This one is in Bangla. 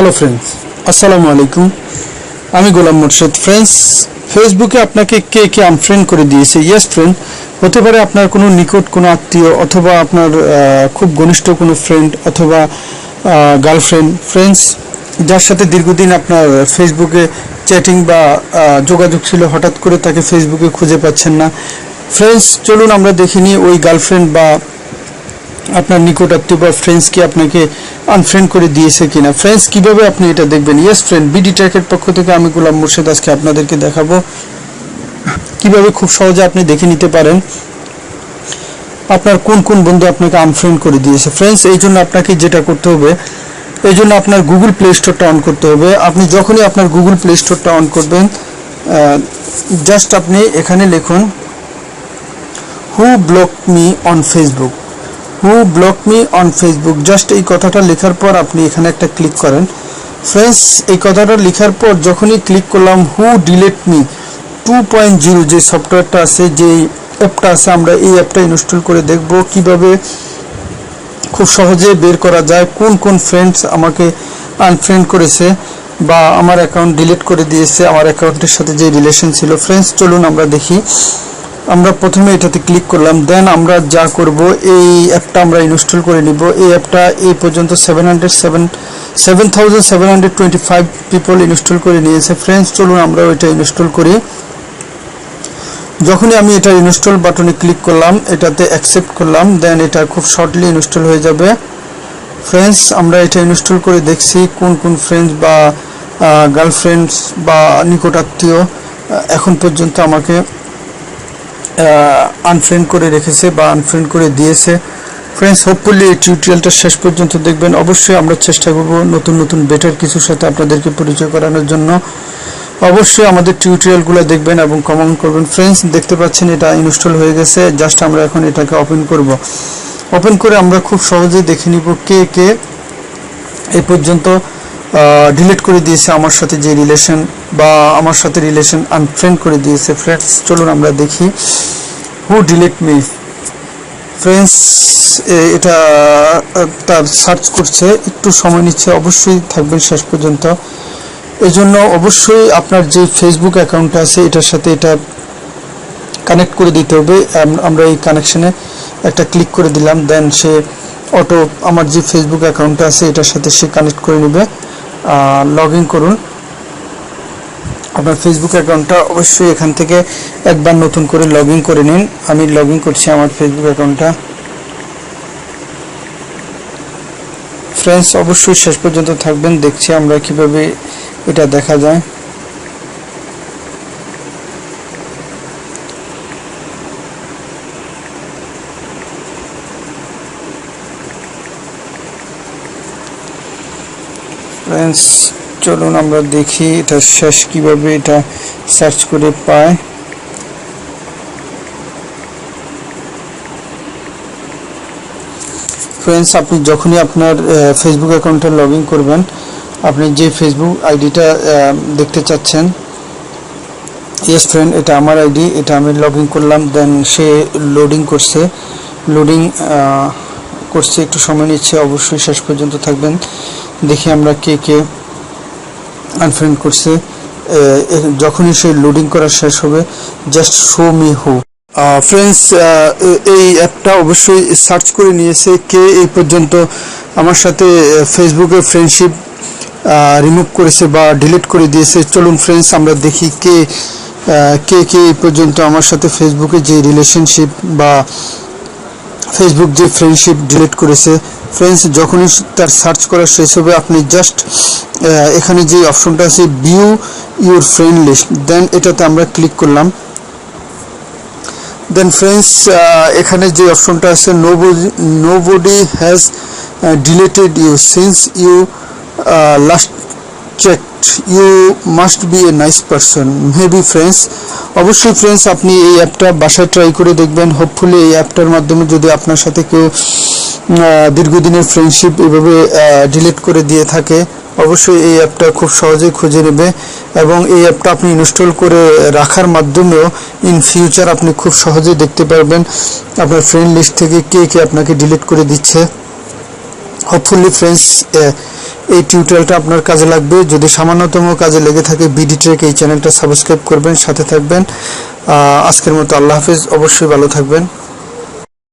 হ্যালো ফ্রেন্ডস আসসালামু আলাইকুম আমি গোলাম মোর্শেদ ফ্রেন্ডস ফেসবুকে আপনাকে কে কে আনফ্রেন্ড করে দিয়েছে? ইয়েস ফ্রেন্ড হতে পারে আপনার কোনো নিকট কোনো আত্মীয় অথবা আপনার খুব ঘনিষ্ঠ কোনো ফ্রেন্ড অথবা গার্লফ্রেন্ড ফ্রেন্ডস যার সাথে দীর্ঘদিন আপনার ফেসবুকে চ্যাটিং বা যোগাযোগ ছিল, হঠাৎ করে তাকে ফেসবুকে খুঁজে পাচ্ছেন না। ফ্রেন্ডস চলুন আমরা দেখিনি ওই গার্লফ্রেন্ড বা আপনার নিকট আত্মীয় বা ফ্রেন্ডস কি আপনাকে আনফ্রেন্ড করে দিয়েছে কিনা? ফ্রেন্ডস কীভাবে আপনি এটা দেখবেন? ইয়েস ফ্রেন্ড বিডি ট্র্যাকের পক্ষ থেকে আমি গোলাম মুর্শিদ আজকে আপনাদেরকে দেখাবো। কীভাবে খুব সহজে আপনি দেখে নিতে পারেন আপনার কোন কোন বন্ধু আপনাকে আনফ্রেন্ড করে দিয়েছে। ফ্রেন্ডস এই জন্য আপনাকে যেটা করতে হবে, এই জন্য আপনার গুগল প্লে স্টোরটা অন করতে হবে। আপনি যখনই আপনার গুগল প্লে স্টোরটা অন করবেন জাস্ট আপনি এখানে লিখুন who block me on Facebook who block me on Facebook just এই কথাটা লেখার পর আপনি এখানে একটা ক্লিক করেন। ফ্রেন্ডস এই কথাটা লেখার পর যখনই ক্লিক করলাম who delete me two point zero যে সফটওয়্যারটা আছে, যে অ্যাপটা আছে, আমরা এই অ্যাপটা ইনস্টল করে দেখব কীভাবে খুব সহজে বের করা যায়, কোন কোন ফ্রেন্ডস আমাকে আনফ্রেন্ড করেছে বা আমার অ্যাকাউন্ট ডিলিট করে দিয়েছে, আমার অ্যাকাউন্টের সাথে যে রিলেশন ছিল। ফ্রেন্ডস চলুন আমরা দেখি। আমরা প্রথমে এটাতে ক্লিক করলাম দেন আমরা যা করব, এই অ্যাপটা আমরা ইনস্টল করে নিব। এই অ্যাপটা এই পর্যন্ত seven hundred seven seven thousand seven hundred twenty five people install করে নিয়েছে। ফ্রেন্ডস চলুন আমরা ওইটা ইনস্টল করি। যখনই আমি এটা ইনস্টল বাটনে ক্লিক করলাম, এটাতে অ্যাকসেপ্ট করলাম দেন এটা খুব শর্টলি ইনস্টল হয়ে যাবে। ফ্রেন্ডস আমরা এটা ইনস্টল করে দেখছি কোন কোন ফ্রেন্ডস বা গার্লফ্রেন্ডস বা নিকটাত্মীয় এখন পর্যন্ত আমাকে আনফ্রেন্ড করে রেখেছে বা আনফ্রেন্ড করে দিয়েছে। ফ্রেন্ডস হোপফুলি এই টিউটোরিয়ালটা শেষ পর্যন্ত দেখবেন। অবশ্যই আমরা চেষ্টা করব নতুন নতুন বেটার কিছুর সাথে আপনাদেরকে পরিচয় করানোর জন্য। অবশ্যই আমাদের টিউটোরিয়ালগুলো দেখবেন এবং কমেন্ট করবেন। ফ্রেন্ডস দেখতে পাচ্ছেন এটা ইনস্টল হয়ে গেছে। জাস্ট আমরা এখন এটাকে ওপেন করব। ওপেন করে আমরা খুব সহজেই দেখে নিব কে কে এই পর্যন্ত ডিলিট করে দিয়েছে আমার সাথে যে রিলেশন বা আমার সাথে রিলেশন আনফ্রেন্ড করে দিয়েছে। ফ্রেন্ডস চলুন আমরা দেখি। হু ডিলিট মি ফ্রেন্ডস এটা তার সার্চ করছে, একটু সময় নিচ্ছে, অবশ্যই থাকবেন শেষ পর্যন্ত। এই জন্য অবশ্যই আপনার যে ফেসবুক অ্যাকাউন্ট আছে, এটার সাথে এটা কানেক্ট করে দিতে হবে। আম- আমরা এই কানেকশনে একটা ক্লিক করে দিলাম দেন সে অটো আমার যে ফেসবুক অ্যাকাউন্ট আছে, এটার সাথে সে কানেক্ট করে নেবে। লগ ইন করুন। আপনার ফেসবুক অ্যাকাউন্টটা অবশ্যই এখান থেকে একবার নতুন করে লগ ইন করে নিন। আমি লগ ইন করছি আমার ফেসবুক অ্যাকাউন্টটা ফ্রেন্ডস অবশ্যই শেষ পর্যন্ত থাকবেন। দেখছি আমরা কীভাবে এটা দেখা যায়। ফ্রেন্ডস চলুন আমরা দেখি এটা শেষ কীভাবে এটা সার্চ করে পায়। ফ্রেন্ডস আপনি যখনই আপনার ফেসবুক অ্যাকাউন্টে লগ করবেন, আপনি যে ফেসবুক আইডিটা দেখতে চাচ্ছেন ইয়েস ফ্রেন্ড এটা আমার আইডি এটা আমি লগ করলাম দেন সে লোডিং করছে। লোডিং করছে, একটু সময় নিচ্ছে, অবশ্যই শেষ পর্যন্ত থাকবেন। দেখি আমরা কে কে আনফ্রেন্ড করছে। যখনই সে লোডিং করা শেষ হবে just show me who friends এই অ্যাপটা অবশ্যই সার্চ করে নিয়েছে কে এই পর্যন্ত আমার সাথে ফেসবুকে ফ্রেন্ডশিপ রিমুভ করেছে বা ডিলিট করে দিয়েছে। চলুন ফ্রেন্ডস আমরা দেখি কে কে কে এই পর্যন্ত আমার সাথে ফেসবুকে যে রিলেশনশিপ বা ফেসবুক যে ফ্রেন্ডশিপ ডিলিট করেছে ফ্রেন্ডস যখনই তার সার্চ করা শেষ হবে আপনি জাস্ট এখানে যে অপশনটা আছে view your friend list then এটাতে আমরা ক্লিক করলাম। দেন ফ্রেন্ডস এখানে যে অপশনটা আছে nobody has deleted you since you last checked you must be a nice person maybe friends অবশ্যই ফ্রেন্ডস আপনি এই অ্যাপটা বাসায় ট্রাই করে দেখবেন। হোপফুলি এই অ্যাপটার মাধ্যমে যদি আপনার সাথে কেউ দীর্ঘদিনের ফ্রেন্ডশিপ এভাবে ডিলিট করে দিয়ে থাকে, অবশ্যই এই অ্যাপটা খুব সহজেই খুঁজে নেবে এবং এই অ্যাপটা আপনি ইনস্টল করে রাখার মাধ্যমেও ইন ফিউচার আপনি খুব সহজেই দেখতে পারবেন আপনার ফ্রেন্ড লিস্ট থেকে কে কে আপনাকে ডিলিট করে দিচ্ছে। হোপফুলি ফ্রেন্ডস এই টিউটোরিয়ালটা আপনার কাজে লাগবে। যদি সামান্যতম কাজে লেগে থাকে বিডি ট্রেক এই চ্যানেলটা সাবস্ক্রাইব করবেন, সাথে থাকবেন। আজকের মতো আল্লাহ হাফিজ। অবশ্যই ভালো থাকবেন।